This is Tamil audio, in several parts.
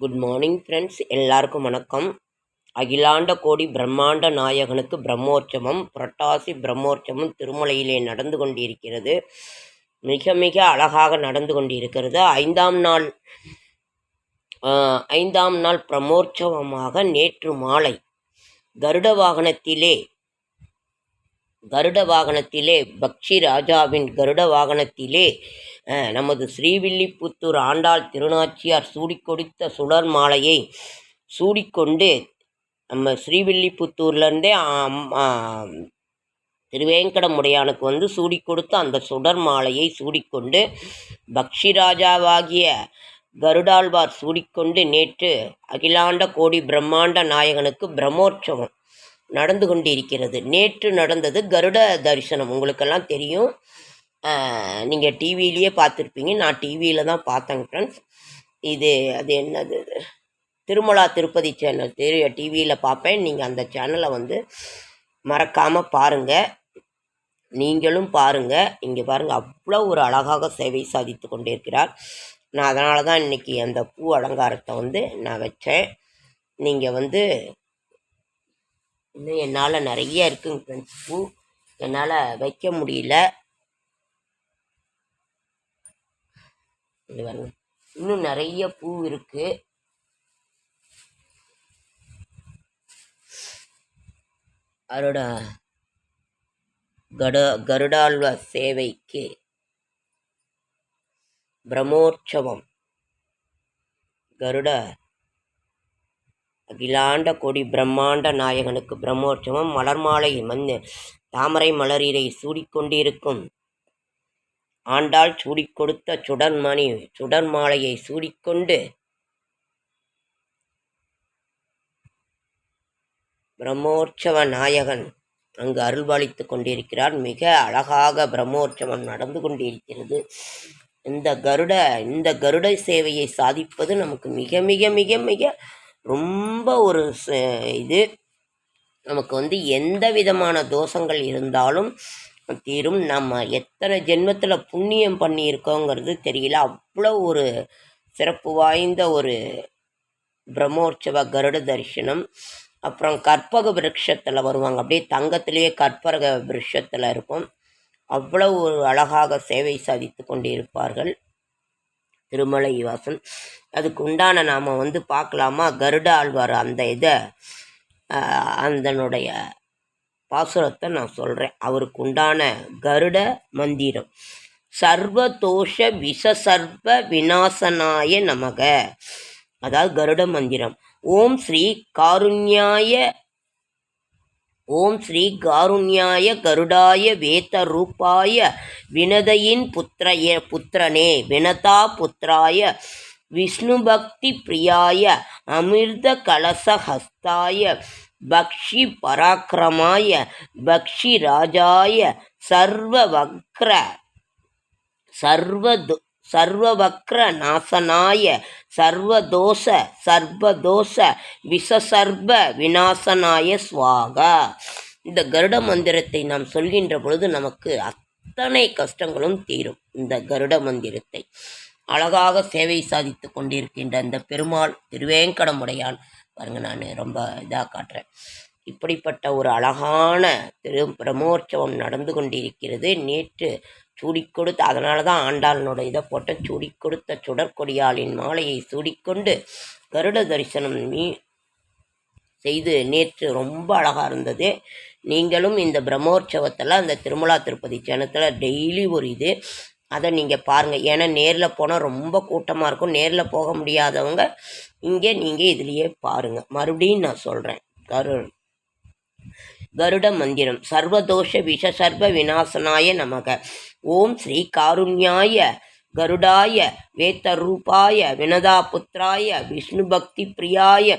குட் மார்னிங் ஃப்ரெண்ட்ஸ் எல்லாருக்கும் வணக்கம். அகிலாண்ட கோடி பிரம்மாண்ட நாயகனுக்கு பிரம்மோற்சவம் புரட்டாசி பிரம்மோற்சவம் திருமலையிலே நடந்து கொண்டிருக்கிறது. மிக மிக அழகாக நடந்து கொண்டிருக்கிறது. ஐந்தாம் நாள் ஐந்தாம் நாள் பிரம்மோற்சவமாக நேற்று மாலை கருட வாகனத்திலே கருட வாகனத்திலே பக்ஷி ராஜாவின் கருட வாகனத்திலே நமது ஸ்ரீவில்லிபுத்தூர் ஆண்டாள் திருநாச்சியார் சூடிக் கொடுத்த சுடர் மாலையை சூடிக்கொண்டு நம்ம ஸ்ரீவில்லிபுத்தூர்லேருந்தே திருவேங்கடமுடையானுக்கு வந்து சூடிக் கொடுத்த அந்த சுடர் மாலையை சூடிக்கொண்டு பக்ஷி ராஜாவாகிய கருடாழ்வார் சூடிக்கொண்டு நேற்று அகிலாண்ட கோடி பிரம்மாண்ட நாயகனுக்கு பிரம்மோற்சவம் நடந்து கொண்டிருக்கிறது. நேற்று நடந்தது கருட தரிசனம். உங்களுக்கெல்லாம் தெரியும். நீங்கள் டிவியிலேயே பார்த்துருப்பீங்க. நான் டிவியில் தான் பார்த்தேங்க ஃப்ரெண்ட்ஸ் இது அது என்னது? திருமலா திருப்பதி சேனல் தெரிய டிவியில் பார்ப்பேன். நீங்கள் அந்த சேனலை வந்து மறக்காமல் பாருங்கள் நீங்களும் பாருங்கள் இங்கே பாருங்கள் அவ்வளோ ஒரு அழகாக சேவை சாதித்து கொண்டிருக்கிறார். நான் அதனால தான் இன்றைக்கி அந்த பூ அலங்காரத்தை வந்து நான் வச்சேன். நீங்கள் வந்து இன்னும் என்னால் நிறைய இருக்குங்க ஃப்ரெண்ட்ஸ் பூ என்னால் வைக்க முடியல. இன்னும் நிறைய பூ இருக்கு. அவரோட கட கருடாழ்வ சேவைக்கு பிரம்மோற்சவம். கருட அகிலாண்ட கொடி பிரம்மாண்ட நாயகனுக்கு பிரம்மோற்சவம் மலர் மாலை மந்த தாமரை மலரிலை சூடிக்கொண்டிருக்கும் ஆண்டாள் சூடிக் கொடுத்த சுடர்மணி சுடர் மாலையை சூடிக்கொண்டு பிரம்மோற்சவ நாயகன் அங்கு அருள்பாலித்து கொண்டிருக்கிறார். மிக அழகாக பிரம்மோற்சவம் நடந்து கொண்டிருக்கிறது. இந்த கருட இந்த கருட சேவையை சாதிப்பது நமக்கு மிக மிக மிக மிக ரொம்ப ஒரு ச- இது. நமக்கு வந்து எந்த விதமான தோஷங்கள் இருந்தாலும் தீரும். நம்ம எத்தனை ஜென்மத்தில் புண்ணியம் பண்ணியிருக்கோங்கிறது தெரியல. அவ்வளோ ஒரு சிறப்பு வாய்ந்த ஒரு பிரம்மோற்சவ கருட தரிசனம். அப்புறம் கற்பக விருட்சத்தில் வருவாங்க. அப்படியே தங்கத்திலேயே கற்பக விருட்சத்தில் இருக்கும். அவ்வளோ ஒரு அழகாக சேவை சாதித்து கொண்டிருப்பார்கள். திருமலை வாசன் அதுக்கு உண்டான நாம் வந்து பார்க்கலாமா? கருட ஆழ்வார் அந்த இதை அந்தனுடைய பாசுரத்தை நான் சொல்கிறேன் அவருக்கு உண்டான கருட மந்திரம். சர்வதோஷ விஷசர்வ விநாசனாய நமக. அதாவது கருட மந்திரம். ஓம் ஸ்ரீ காருண்யாய ஓம் ஸ்ரீ காருண்யாய கருடாய வேத ரூபாய வினதையின் புத்திரய புத்திரனே வினதா புத்திராய விஷ்ணு பக்தி பிரியாய அமிர்த கலசஹஸ்தாய பக்ஷி பராக்கிரமாய பக்ஷி ராஜாய சர்வ வக்ர சர்வ சர்வவக்ர நாசனாய சர்வதோஷ சர்வதோஷ விஷசர்ப விநாசனாய சுவாகா. இந்த கருட மந்திரத்தை நாம் சொல்கின்ற பொழுது நமக்கு அத்தனை கஷ்டங்களும் தீரும் இந்த கருட மந்திரத்தை. அழகாக சேவை சாதித்து கொண்டிருக்கின்ற இந்த பெருமாள் திருவேங்கடமுடையான். பாருங்க நான் ரொம்ப இதாக காட்டுறேன். இப்படிப்பட்ட ஒரு அழகான திரு பிரமோற்சவம் நடந்து கொண்டிருக்கிறது. நேற்று சூடிக் கொடுத்து அதனால தான் ஆண்டாளனோட இதை போட்ட சூடிக் கொடுத்த சுடற்கொடியாளின் மாலையை சூடிக்கொண்டு கருட தரிசனம் மீ செய்து நேற்று ரொம்ப அழகாக இருந்தது. நீங்களும் இந்த பிரம்மோற்சவத்தில் அந்த திருமலா திருப்பதி சேனத்தில் டெய்லி ஒரு இது. அதை நீங்கள் பாருங்கள் ஏன்னா நேரில் போனால் ரொம்ப கூட்டமாக இருக்கும். நேரில் போக முடியாதவங்க இங்கே நீங்கள் இதுலேயே பாருங்கள் மறுபடியும் நான் சொல்கிறேன் கரு கருட மந்திரம். சர்வதோஷ விஷ சர்வ விநாசனாய நமக. ஓம் ஸ்ரீ காருண்யாய கருடாய வேத்தரூபாய வினதாபுத்திராய விஷ்ணு பக்தி பிரியாய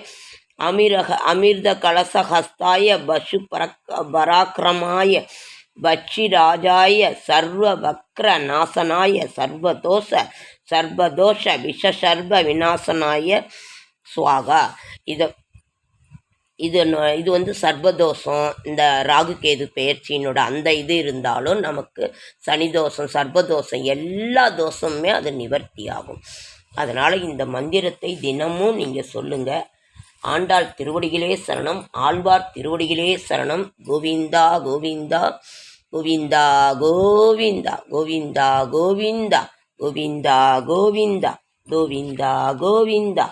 அமிரக அமிர்த கலசஹஸ்தாய பசு பரக் பராக்கிரமாய பட்சி ராஜாய சர்வ வக்ர நாசனாய சர்வதோஷ சர்வதோஷ விஷசர்வ விநாசனாய சுவாகா. இதை இது ந- இது வந்து சர்வதோஷம் இந்த ராகுகேது பெயர்ச்சியினோட அந்த இது இருந்தாலும் நமக்கு சனி தோஷம் சர்வதோஷம் எல்லா தோஷமுமே அது நிவர்த்தி ஆகும் அதனால் இந்த மந்திரத்தை தினமும் நீங்கள் சொல்லுங்கள் ஆண்டாள் திருவடிகளே சரணம் ஆழ்வார் திருவடிகளே சரணம். கோவிந்தா கோவிந்தா கோவிந்தா கோவிந்தா கோவிந்தா கோவிந்தா கோவிந்தா கோவிந்தா கோவிந்தா கோவிந்தா.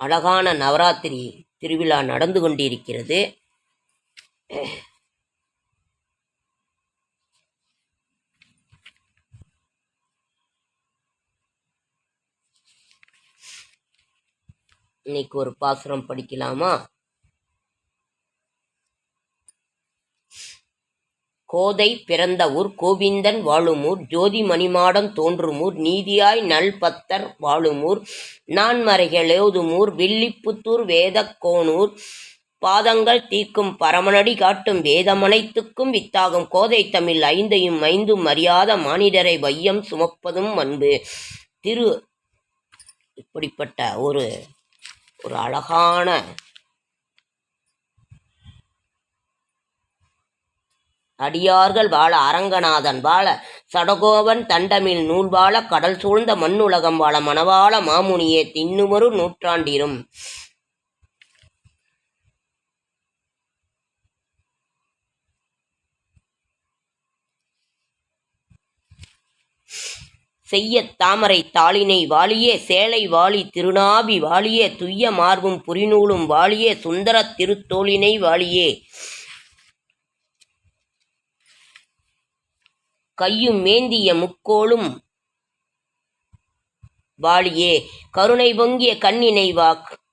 அழகான நவராத்திரி திருவிழா நடந்து கொண்டிருக்கிறது. இன்னைக்கு ஒரு பாசுரம் படிக்கலாமா? கோதை பிறந்த ஊர் கோவிந்தன் வாழுமூர் ஜோதி மணிமாடம் தோன்றுமூர் நீதியாய் நல்பத்தர் வாழுமூர் நான்மறைகள் எழுதுமூர் வில்லிப்புத்தூர் வேதக்கோனூர் பாதங்கள் தீக்கும் பரமனடி காட்டும் வேதமனைத்துக்கும் வித்தாகும் கோதை தமிழ் ஐந்தையும் ஐந்தும் அறியாத மானிடரை வையம் சுமப்பதும் அன்பு. திரு இப்படிப்பட்ட ஒரு ஒரு அழகான அடியார்கள் வாழ அரங்கநாதன் வாழ சடகோவன் தண்டமில் நூல் வாழ கடல் சூழ்ந்த மண்ணுலகம் வாழ மணவாள மாமுனியே தின்னுமொரு நூற்றாண்டிரும். செய்ய தாமரை தாளினை வாழியே சேலை வாழி திருநாபி வாளியே துய்ய மார்பும் புரிநூலும் வாழியே சுந்தர திருத்தோளினை வாழியே கையும் மேந்திய முக்கோளும். வாளியே கருணை பொங்கிய கண்ணினை வா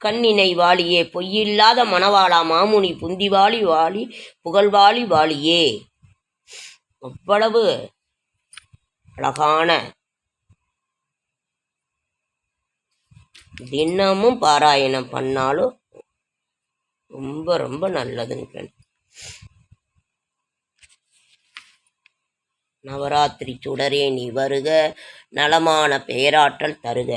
கண்ணினை வாளியே பொய்யில்லாத மணவாளா மாமுனி புந்திவாளி வாளி புகழ்வாளி வாளியே அவ்வளவு அழகான தினமும் பாராயணம் பண்ணாலும் ரொம்ப ரொம்ப நல்லதுன்னு நவராத்திரி சுடரே நீ வருக நலமான பேராற்றல் தருக.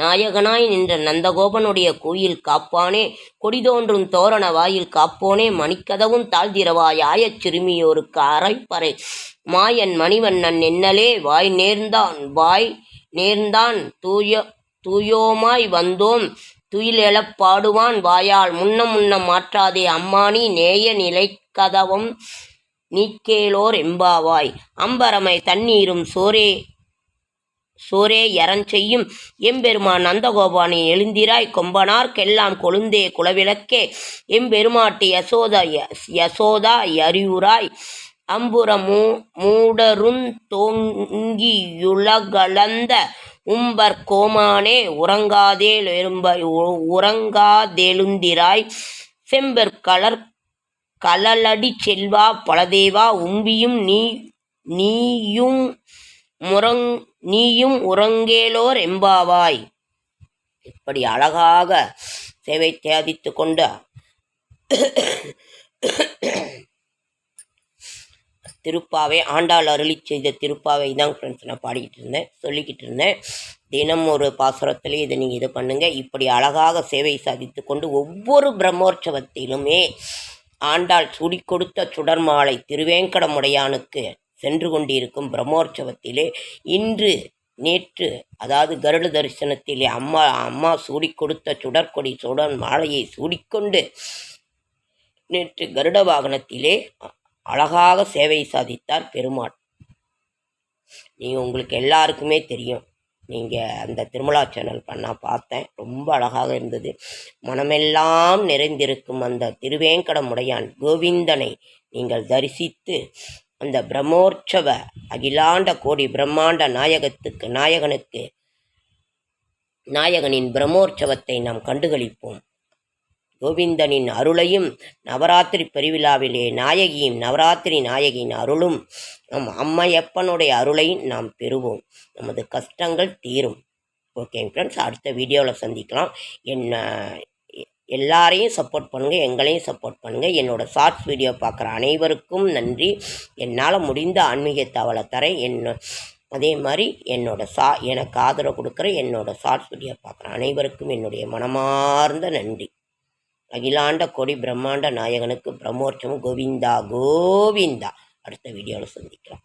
நாயகனாய் நின்ற நந்தகோபனுடைய கோயில் காப்பானே கொடிதோன்றும் தோரண வாயில் காப்போனே மணிக்கதவும் தாழ்திரவாய் ஆயச் சிறுமியோருக்கு அரைப்பறை. மாயன் மணிவண்ணன் என்னலே வாய் நேர்ந்தான் வாய் நேர்ந்தான் தூய தூயோமாய் வந்தோம். துயிலெழப் பாடுவான் வாயால். முன்ன முன்ன மாற்றாதே அம்மானி நேய நிலைக்கதவம் நீக்கேலோர் எம்பாவாய். அம்பரமை தண்ணீரும் சோரே சோரே யரஞ்செய்யும் எம்பெருமான் நந்தகோபானி எழுந்திராய். கொம்பனார்க்கெல்லாம் கொழுந்தே குலவிளக்கே. எம்பெருமாட்டு யசோதா யசோதா யரியுராய் அம்புற மூ மூடருந் தோங்கியுலகலந்த உம்பர் கோமானே உறங்காதேலெரும்ப உறங்காதெழுந்திராய். செம்பர் கலர் கலலடி செல்வா பலதேவா உம்பியும் நீ நீயும் முறங் நீயும் உறங்கேலோர் எம்பாவாய். இப்படி அழகாக சேவை தியாதித்து கொண்ட திருப்பாவை ஆண்டாள் அருளி செய்த திருப்பாவை தான் ஃப்ரெண்ட்ஸ் நான் பாடிக்கிட்டு இருந்தேன் சொல்லிக்கிட்டு இருந்தேன். தினம் ஒரு பாசுரத்துலேயும் இதை நீங்கள் இது பண்ணுங்கள் இப்படி அழகாக சேவை சாதித்து கொண்டு ஒவ்வொரு பிரம்மோற்சவத்திலுமே ஆண்டாள் சுடி கொடுத்த சுடர்மாலை திருவேங்கடமுடையானுக்கு சென்று கொண்டிருக்கும் பிரம்மோற்சவத்திலே இன்று நேற்று அதாவது கருட தரிசனத்திலே அம்மா அம்மா சூடி கொடுத்த சுடற்கொடி சுடர் மாலையை சூடிக்கொண்டு நேற்று கருட வாகனத்திலே அழகாக சேவை சாதித்தார் பெருமாள். நீங்கள் உங்களுக்கு எல்லாருக்குமே தெரியும். நீங்கள் அந்த திருமலா சேனல் பண்ணால் பார்த்தேன். ரொம்ப அழகாக இருந்தது. மனமெல்லாம் நிறைந்திருக்கும் அந்த திருவேங்கடமுடையான் கோவிந்தனை நீங்கள் தரிசித்து அந்த பிரம்மோற்சவ அகிலாண்ட கோடி பிரம்மாண்ட நாயகத்துக்கு நாயகனுக்கு நாயகனின் பிரம்மோற்சவத்தை நாம் கண்டுகளிப்போம். கோவிந்தனின் அருளையும் நவராத்திரி பெருவிழாவிலே நாயகியும் நவராத்திரி நாயகியின் அருளும் நம் அம்மையப்பனுடைய அருளையும் நாம் பெறுவோம். நமது கஷ்டங்கள் தீரும். ஓகே ஃப்ரெண்ட்ஸ் அடுத்த வீடியோவில் சந்திக்கலாம். என்ன எல்லாரையும் சப்போர்ட் பண்ணுங்கள் எங்களையும் சப்போர்ட் பண்ணுங்கள் என்னோடய ஷார்ட்ஸ் வீடியோ பார்க்குற அனைவருக்கும் நன்றி. என்னால் முடிந்த ஆன்மீக தவளை தரேன். என்ன அதே மாதிரி என்னோட சா எனக்கு ஆதரவு கொடுக்குற என்னோட ஷார்ட்ஸ் வீடியோ பார்க்குற அனைவருக்கும் என்னுடைய மனமார்ந்த நன்றி. அகிலாண்ட கொடி பிரம்மாண்ட நாயகனுக்கு பிரம்மோற்சவம் கோவிந்தா கோவிந்தா. அடுத்த வீடியோவில் சந்திக்கலாம்.